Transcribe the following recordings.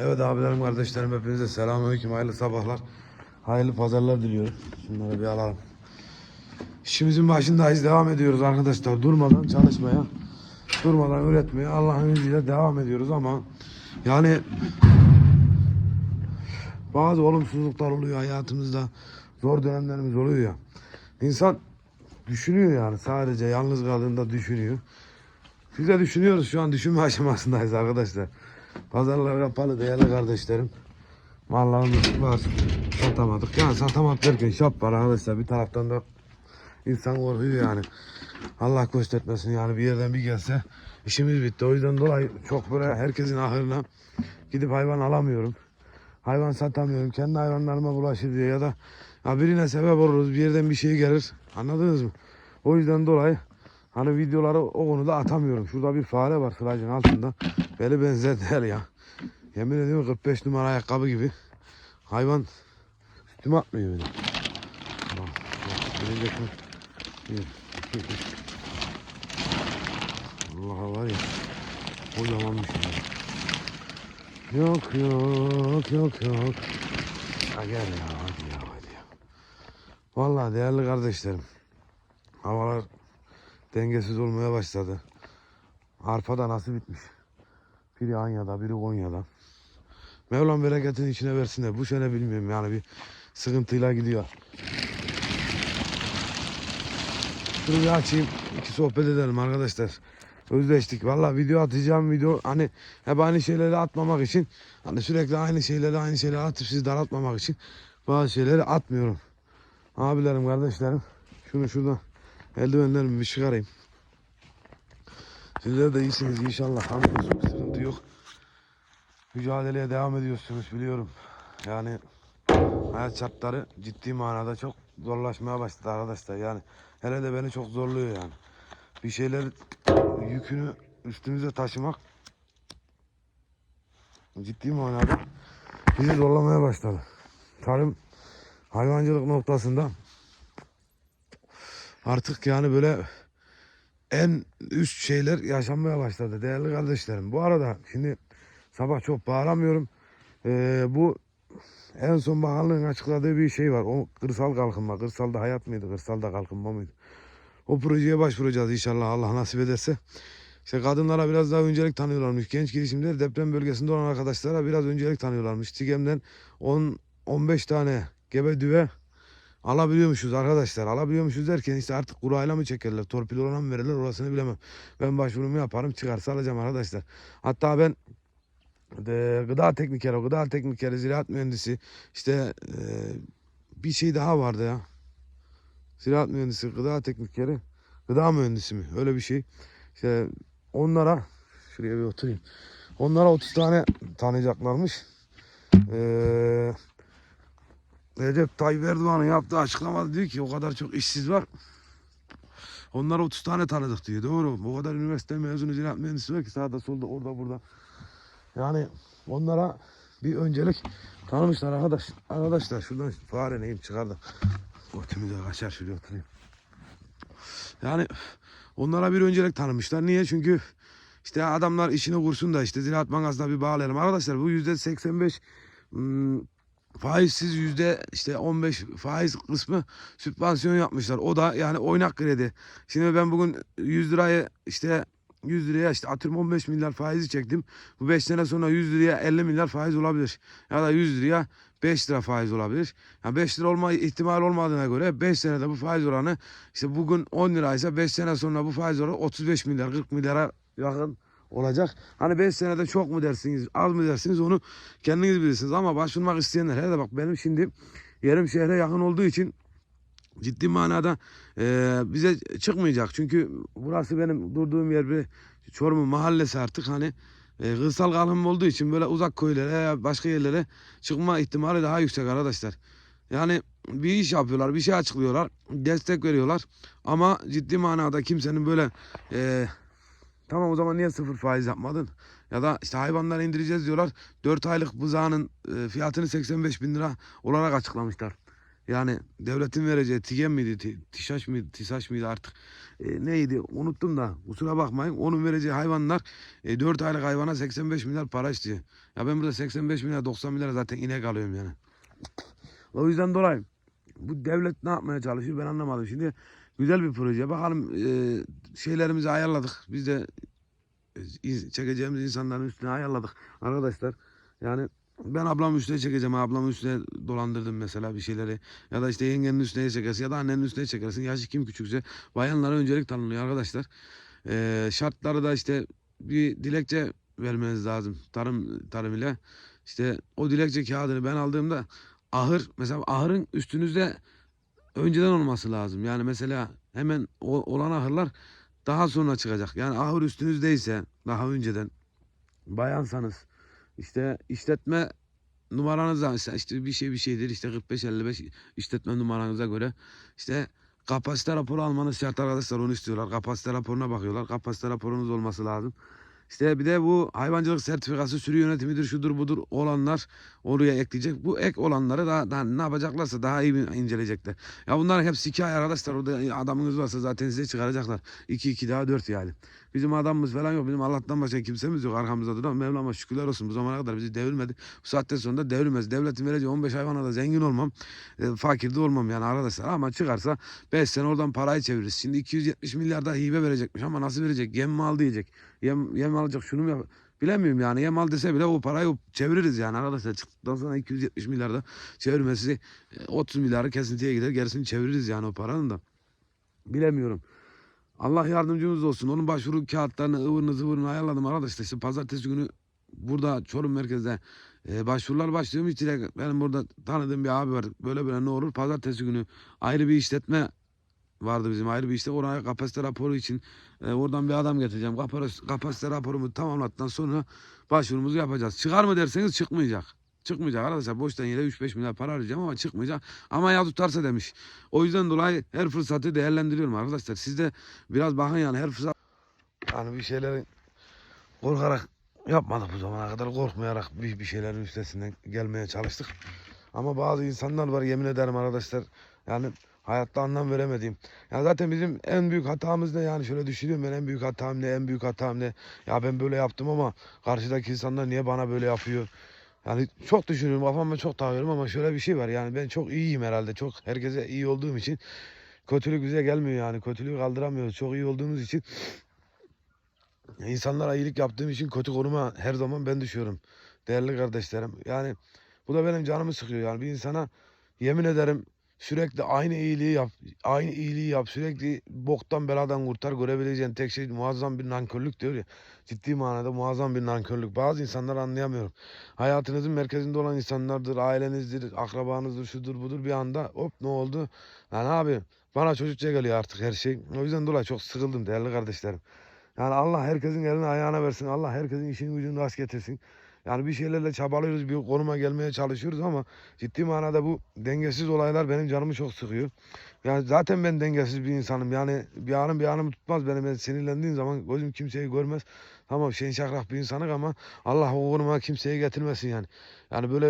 Evet abilerim kardeşlerim hepinize selamünaleyküm hayırlı sabahlar. Hayırlı pazarlar diliyorum. Şunları bir alalım. İşimizin başındayız devam ediyoruz arkadaşlar durmadan çalışmaya. Durmadan üretmeye Allah'ın izniyle devam ediyoruz ama yani bazı olumsuzluklar oluyor hayatımızda. Zor dönemlerimiz oluyor ya. İnsan düşünüyor yani sadece yalnız kaldığında düşünüyor. Biz de düşünüyoruz şu an düşünme aşamasındayız arkadaşlar. Pazarlar kapalı değerli kardeşlerim. Mallarımız var. Satamadık. Yani satamadık derken şap var arkadaşlar. Bir taraftan da insan korkuyor yani. Allah göstermesin yani bir yerden bir gelse işimiz bitti. O yüzden dolayı çok böyle herkesin ahırına gidip hayvan alamıyorum. Hayvan satamıyorum. Kendi hayvanlarıma bulaşır diye ya da ya birine sebep oluruz. Bir yerden bir şey gelir. Anladınız mı? O yüzden dolayı hani videoları o konuda atamıyorum. Şurada bir fare var sıracın altında. Beni benzer değil ya. Yemin ediyorum 45 numara ayakkabı gibi. Hayvan üstüme atmıyor beni. Şunu- bir, iki, üç. Allah var ya. Kocamanmış ya. Yok yok yok yok. Ha gel ya hadi ya hadi ya. Vallahi değerli kardeşlerim. Havalar dengesiz olmaya başladı. Arpa da nasıl bitmiş. Biri Anya'da, biri Konya'da. Mevlam bereketin içine versin de bu sene bilmiyorum yani bir sıkıntıyla gidiyor. Şunu bir açayım, iki sohbet edelim arkadaşlar. Özleştik. Vallahi video atacağım video hani hep aynı şeyleri atmamak için hani sürekli aynı şeyleri aynı şeyleri atıp sizi daraltmamak için bazı şeyleri atmıyorum. Abilerim, kardeşlerim şunu şuradan eldivenlerimi bir çıkarayım. Sizler de iyisiniz inşallah. Hamdolsun bir sıkıntı yok. Mücadeleye devam ediyorsunuz biliyorum. Yani hayat şartları ciddi manada çok zorlaşmaya başladı arkadaşlar. Yani hele de beni çok zorluyor yani. Bir şeyler yükünü üstümüze taşımak ciddi manada bizi zorlamaya başladı. Tarım hayvancılık noktasında artık yani böyle en üst şeyler yaşanmaya başladı değerli kardeşlerim. Bu arada şimdi sabah çok bağıramıyorum. Ee, bu en son bakanlığın açıkladığı bir şey var. O kırsal kalkınma. Kırsalda hayat mıydı? Kırsalda kalkınma mıydı? O projeye başvuracağız inşallah Allah nasip ederse. İşte kadınlara biraz daha öncelik tanıyorlarmış. Genç girişimciler deprem bölgesinde olan arkadaşlara biraz öncelik tanıyorlarmış. TİGEM'den 10 15 tane gebe düve alabiliyormuşuz arkadaşlar. Alabiliyormuşuz derken işte artık kurayla mı çekerler, torpil olana mı verirler orasını bilemem. Ben başvurumu yaparım çıkarsa alacağım arkadaşlar. Hatta ben de, gıda teknikeri, gıda teknikeri, ziraat mühendisi işte e, bir şey daha vardı ya. Ziraat mühendisi, gıda teknikeri, gıda mühendisi mi? Öyle bir şey. İşte onlara şuraya bir oturayım. Onlara 30 tane tanıyacaklarmış. Ee, Recep Tayyip Erdoğan'ın yaptığı açıklamada diyor ki o kadar çok işsiz var. Onlara 30 tane tanıdık diyor. Doğru. Bu kadar üniversite mezunu ziraat mühendisi var ki sağda solda orada burada. Yani onlara bir öncelik tanımışlar arkadaş. Arkadaşlar şuradan fare neyim çıkardı. Ortamı da kaçar şuraya oturayım. Yani onlara bir öncelik tanımışlar. Niye? Çünkü işte adamlar işini kursun da işte Ziraat Bankası'na bir bağlayalım. Arkadaşlar bu yüzde 85 hmm, faizsiz yüzde işte 15 faiz kısmı sübvansiyon yapmışlar. O da yani oynak kredi. Şimdi ben bugün 100 lirayı işte 100 liraya işte atıyorum 15 milyar faizi çektim. Bu 5 sene sonra 100 liraya 50 milyar faiz olabilir. Ya da 100 liraya 5 lira faiz olabilir. Yani 5 lira olma ihtimal olmadığına göre 5 senede bu faiz oranı işte bugün 10 liraysa 5 sene sonra bu faiz oranı 35 milyar 40 milyara yakın olacak. Hani 5 senede çok mu dersiniz az mı dersiniz onu kendiniz bilirsiniz. Ama başvurmak isteyenler hele bak benim şimdi yerim şehre yakın olduğu için ciddi manada e, bize çıkmayacak. Çünkü burası benim durduğum yer bir Çorum'un mahallesi artık hani e, kırsal kalınma olduğu için böyle uzak köylere başka yerlere çıkma ihtimali daha yüksek arkadaşlar. Yani bir iş yapıyorlar, bir şey açıklıyorlar, destek veriyorlar. Ama ciddi manada kimsenin böyle e, tamam o zaman niye sıfır faiz yapmadın? Ya da işte hayvanları indireceğiz diyorlar. 4 aylık buzağının e, fiyatını 85 bin lira olarak açıklamışlar. Yani devletin vereceği TİGEM miydi, Ti- TİSAŞ mıydı, TİSAŞ mıydı artık e, neydi unuttum da kusura bakmayın. Onun vereceği hayvanlar e, 4 aylık hayvana 85 milyar para istiyor. Ya ben burada 85 milyar 90 milyar zaten inek alıyorum yani. O yüzden dolayı bu devlet ne yapmaya çalışıyor ben anlamadım. Şimdi güzel bir proje. Bakalım e, şeylerimizi ayarladık. Biz de e, iz- çekeceğimiz insanların üstüne ayarladık arkadaşlar. Yani ben ablamın üstüne çekeceğim. Ablamın üstüne dolandırdım mesela bir şeyleri. Ya da işte yengenin üstüne çekersin ya da annenin üstüne çekersin. Yaşı kim küçükse bayanlara öncelik tanınıyor arkadaşlar. Ee, şartları da işte bir dilekçe vermeniz lazım tarım tarım ile. İşte o dilekçe kağıdını ben aldığımda ahır mesela ahırın üstünüzde önceden olması lazım. Yani mesela hemen olan ahırlar daha sonra çıkacak. Yani ahır üstünüzdeyse daha önceden bayansanız işte işletme numaranıza işte bir şey bir şeydir işte 45-55 işletme numaranıza göre işte kapasite raporu almanız şart arkadaşlar onu istiyorlar. Kapasite raporuna bakıyorlar. Kapasite raporunuz olması lazım. İşte bir de bu hayvancılık sertifikası sürü yönetimidir şudur budur olanlar oraya ekleyecek. Bu ek olanları da, daha ne yapacaklarsa daha iyi inceleyecekler. Ya bunlar hepsi hikaye arkadaşlar. Orada adamınız varsa zaten size çıkaracaklar. 2 2 daha 4 yani. Bizim adamımız falan yok. Bizim Allah'tan başka kimsemiz yok. Arkamızda duran Mevlam'a şükürler olsun. Bu zamana kadar bizi devirmedi. Bu saatten sonra da devirmez. Devletin vereceği 15 hayvana da zengin olmam. E, fakir de olmam yani arkadaşlar. Ama çıkarsa 5 sene oradan parayı çeviririz. Şimdi 270 milyar da hibe verecekmiş ama nasıl verecek? Yem mi al diyecek. Yem, yem alacak şunu mu yap? Bilemiyorum yani. Yem al dese bile o parayı çeviririz yani arkadaşlar. Çıktıktan sonra 270 milyar da çevirmesi e, 30 milyarı kesintiye gider. Gerisini çeviririz yani o paranın da. Bilemiyorum. Allah yardımcımız olsun. Onun başvuru kağıtlarını ıvırını zıvırını ayarladım arkadaşlar. İşte pazartesi günü burada Çorum merkezde e, başvurular başlıyormuş. Direkt benim burada tanıdığım bir abi var. Böyle böyle ne olur. Pazartesi günü ayrı bir işletme vardı bizim ayrı bir işte oraya kapasite raporu için e, oradan bir adam getireceğim. Kapasite, raporumu tamamladıktan sonra başvurumuzu yapacağız. Çıkar mı derseniz çıkmayacak. Çıkmayacak arkadaşlar. Boştan yere 3-5 milyar para harcayacağım ama çıkmayacak. Ama ya tutarsa demiş. O yüzden dolayı her fırsatı değerlendiriyorum arkadaşlar. Siz de biraz bakın yani her fırsat. Yani bir şeyleri korkarak yapmadık bu zamana kadar. Korkmayarak bir, bir şeylerin üstesinden gelmeye çalıştık. Ama bazı insanlar var yemin ederim arkadaşlar. Yani hayatta anlam veremediğim. Ya zaten bizim en büyük hatamız ne yani şöyle düşünüyorum ben en büyük hatam ne en büyük hatam ne. Ya ben böyle yaptım ama karşıdaki insanlar niye bana böyle yapıyor. Yani çok düşünüyorum kafamda çok takıyorum ama şöyle bir şey var yani ben çok iyiyim herhalde. Çok herkese iyi olduğum için kötülük bize gelmiyor yani. Kötülüğü kaldıramıyoruz. Çok iyi olduğumuz için insanlara iyilik yaptığım için kötü konuma her zaman ben düşüyorum. Değerli kardeşlerim. Yani bu da benim canımı sıkıyor yani bir insana yemin ederim sürekli aynı iyiliği yap. Aynı iyiliği yap. Sürekli boktan beladan kurtar. Görebileceğin tek şey muazzam bir nankörlük diyor ya. Ciddi manada muazzam bir nankörlük. Bazı insanlar anlayamıyorum. Hayatınızın merkezinde olan insanlardır, ailenizdir, akrabanızdır, şudur budur bir anda hop ne oldu? Lan abi bana çocukça geliyor artık her şey. O yüzden dolayı çok sıkıldım değerli kardeşlerim. Yani Allah herkesin eline ayağına versin. Allah herkesin işini gücünü rast getirsin. Yani bir şeylerle çabalıyoruz, bir konuma gelmeye çalışıyoruz ama ciddi manada bu dengesiz olaylar benim canımı çok sıkıyor. Yani zaten ben dengesiz bir insanım. Yani bir anım bir anımı tutmaz benim. Ben sinirlendiğim zaman gözüm kimseyi görmez. Tamam şen şakrak bir insanık ama Allah o konuma kimseyi getirmesin yani. Yani böyle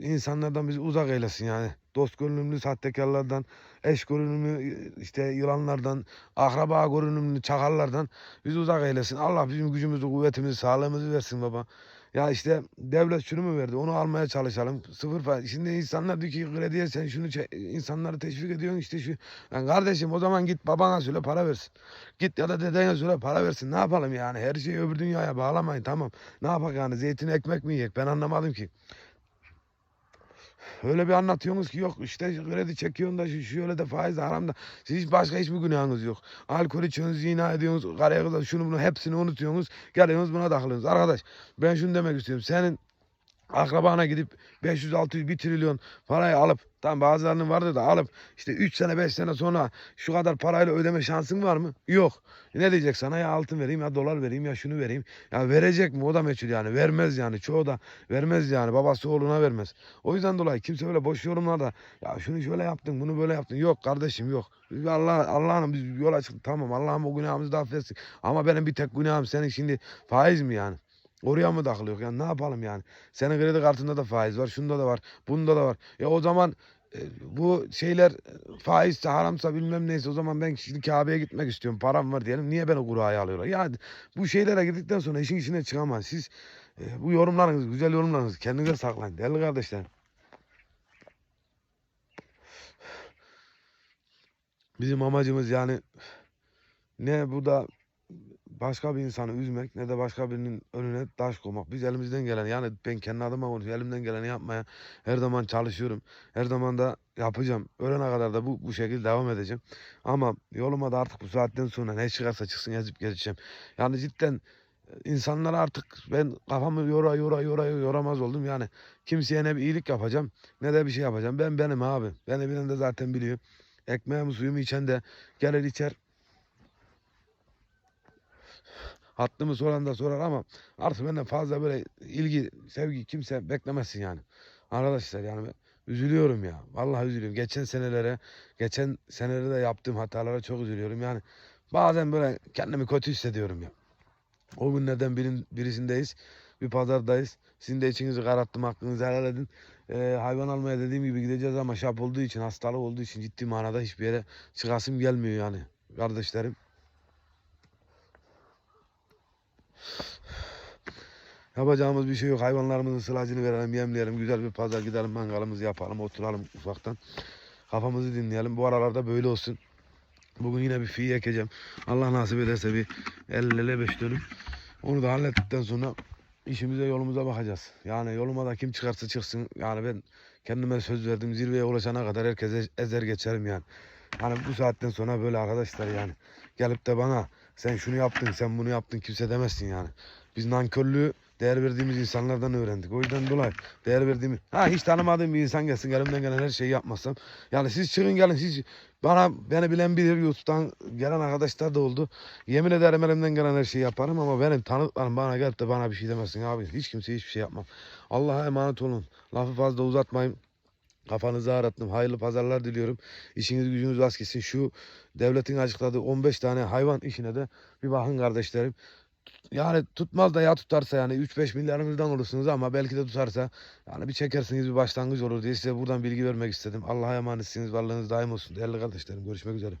e, insanlardan bizi uzak eylesin yani. Dost görünümlü sahtekarlardan, eş görünümlü e, işte yılanlardan, akraba görünümlü çakallardan bizi uzak eylesin. Allah bizim gücümüzü, kuvvetimizi, sağlığımızı versin baba. Ya işte devlet şunu mu verdi? Onu almaya çalışalım. Sıfır faiz. Şimdi insanlar diyor ki krediye sen şunu insanları teşvik ediyorsun işte şu. Lan kardeşim o zaman git babana söyle para versin. Git ya da dedene söyle para versin. Ne yapalım yani? Her şeyi öbür dünyaya bağlamayın tamam. Ne yapak yani? Zeytin ekmek mi yiyek? Ben anlamadım ki. Öyle bir anlatıyorsunuz ki yok işte kredi çekiyorsun da şöyle de faiz de haram da siz hiç başka hiçbir günahınız yok. Alkol içiyorsunuz, zina ediyorsunuz, karaya kıza şunu bunu hepsini unutuyorsunuz. Geliyorsunuz buna takılıyorsunuz. Arkadaş ben şunu demek istiyorum. Senin akrabana gidip 500-600 bir trilyon parayı alıp tam bazılarının vardı da alıp işte 3 sene 5 sene sonra şu kadar parayla ödeme şansın var mı? Yok. Ne diyecek sana ya altın vereyim ya dolar vereyim ya şunu vereyim. Ya verecek mi o da meçhul yani vermez yani çoğu da vermez yani babası oğluna vermez. O yüzden dolayı kimse böyle boş yorumlarda ya şunu şöyle yaptın bunu böyle yaptın. Yok kardeşim yok. Allah Allah'ım biz yola çıktık tamam Allah'ım o günahımızı da affetsin. Ama benim bir tek günahım senin şimdi faiz mi yani? Oraya mı takılıyor? Yani ne yapalım yani? Senin kredi kartında da faiz var, şunda da var, bunda da var. Ya o zaman e, bu şeyler faizse haramsa bilmem neyse o zaman ben şimdi Kabe'ye gitmek istiyorum. Param var diyelim. Niye beni kuraya alıyorlar? Ya bu şeylere girdikten sonra işin içine çıkamaz. Siz e, bu yorumlarınız, güzel yorumlarınızı kendinize saklayın. Değerli kardeşlerim. Bizim amacımız yani ne bu da başka bir insanı üzmek ne de başka birinin önüne taş koymak. Biz elimizden gelen yani ben kendi adıma konuşuyorum. Elimden geleni yapmaya her zaman çalışıyorum. Her zaman da yapacağım. Ölene kadar da bu, bu şekilde devam edeceğim. Ama yoluma da artık bu saatten sonra ne çıkarsa çıksın yazıp geçeceğim. Yani cidden insanlara artık ben kafamı yora yora yora yoramaz oldum. Yani kimseye ne bir iyilik yapacağım ne de bir şey yapacağım. Ben benim abi. Beni bilen de zaten biliyor. Ekmeğimi suyumu içen de gelir içer. Hattımı soran da sorar ama artık benden fazla böyle ilgi, sevgi kimse beklemesin yani. Arkadaşlar yani üzülüyorum ya. Vallahi üzülüyorum. Geçen senelere, geçen senelerde yaptığım hatalara çok üzülüyorum. Yani bazen böyle kendimi kötü hissediyorum ya. O günlerden birin, birisindeyiz. Bir pazardayız. Sizin de içinizi kararttım. Hakkınızı helal edin. Ee, hayvan almaya dediğim gibi gideceğiz ama şap olduğu için, hastalık olduğu için ciddi manada hiçbir yere çıkasım gelmiyor yani. Kardeşlerim. Yapacağımız bir şey yok. Hayvanlarımızın sılacını verelim, yemleyelim. Güzel bir pazar gidelim, mangalımızı yapalım, oturalım ufaktan. Kafamızı dinleyelim. Bu aralarda böyle olsun. Bugün yine bir fiyi ekeceğim. Allah nasip ederse bir 50-55 dönüm. Onu da hallettikten sonra işimize yolumuza bakacağız. Yani yoluma da kim çıkarsa çıksın. Yani ben kendime söz verdim. Zirveye ulaşana kadar herkese ezer geçerim yani. Hani bu saatten sonra böyle arkadaşlar yani. Gelip de bana sen şunu yaptın, sen bunu yaptın kimse demezsin yani. Biz nankörlüğü değer verdiğimiz insanlardan öğrendik. O yüzden dolayı değer verdiğimiz... Ha hiç tanımadığım bir insan gelsin elimden gelen her şeyi yapmazsam. Yani siz çıkın gelin siz bana beni bilen bilir YouTube'dan gelen arkadaşlar da oldu. Yemin ederim elimden gelen her şeyi yaparım ama benim tanıdıklarım bana gelip de bana bir şey demesin abi. Hiç kimseye hiçbir şey yapmam. Allah'a emanet olun. Lafı fazla uzatmayın. Kafanızı ağrıttım. Hayırlı pazarlar diliyorum. İşiniz gücünüz rast gitsin. Şu devletin açıkladığı 15 tane hayvan işine de bir bakın kardeşlerim. Yani tutmaz da ya tutarsa yani 3-5 milyarınızdan olursunuz ama belki de tutarsa yani bir çekersiniz bir başlangıç olur diye size buradan bilgi vermek istedim. Allah'a emanetsiniz. Varlığınız daim olsun. Değerli kardeşlerim görüşmek üzere.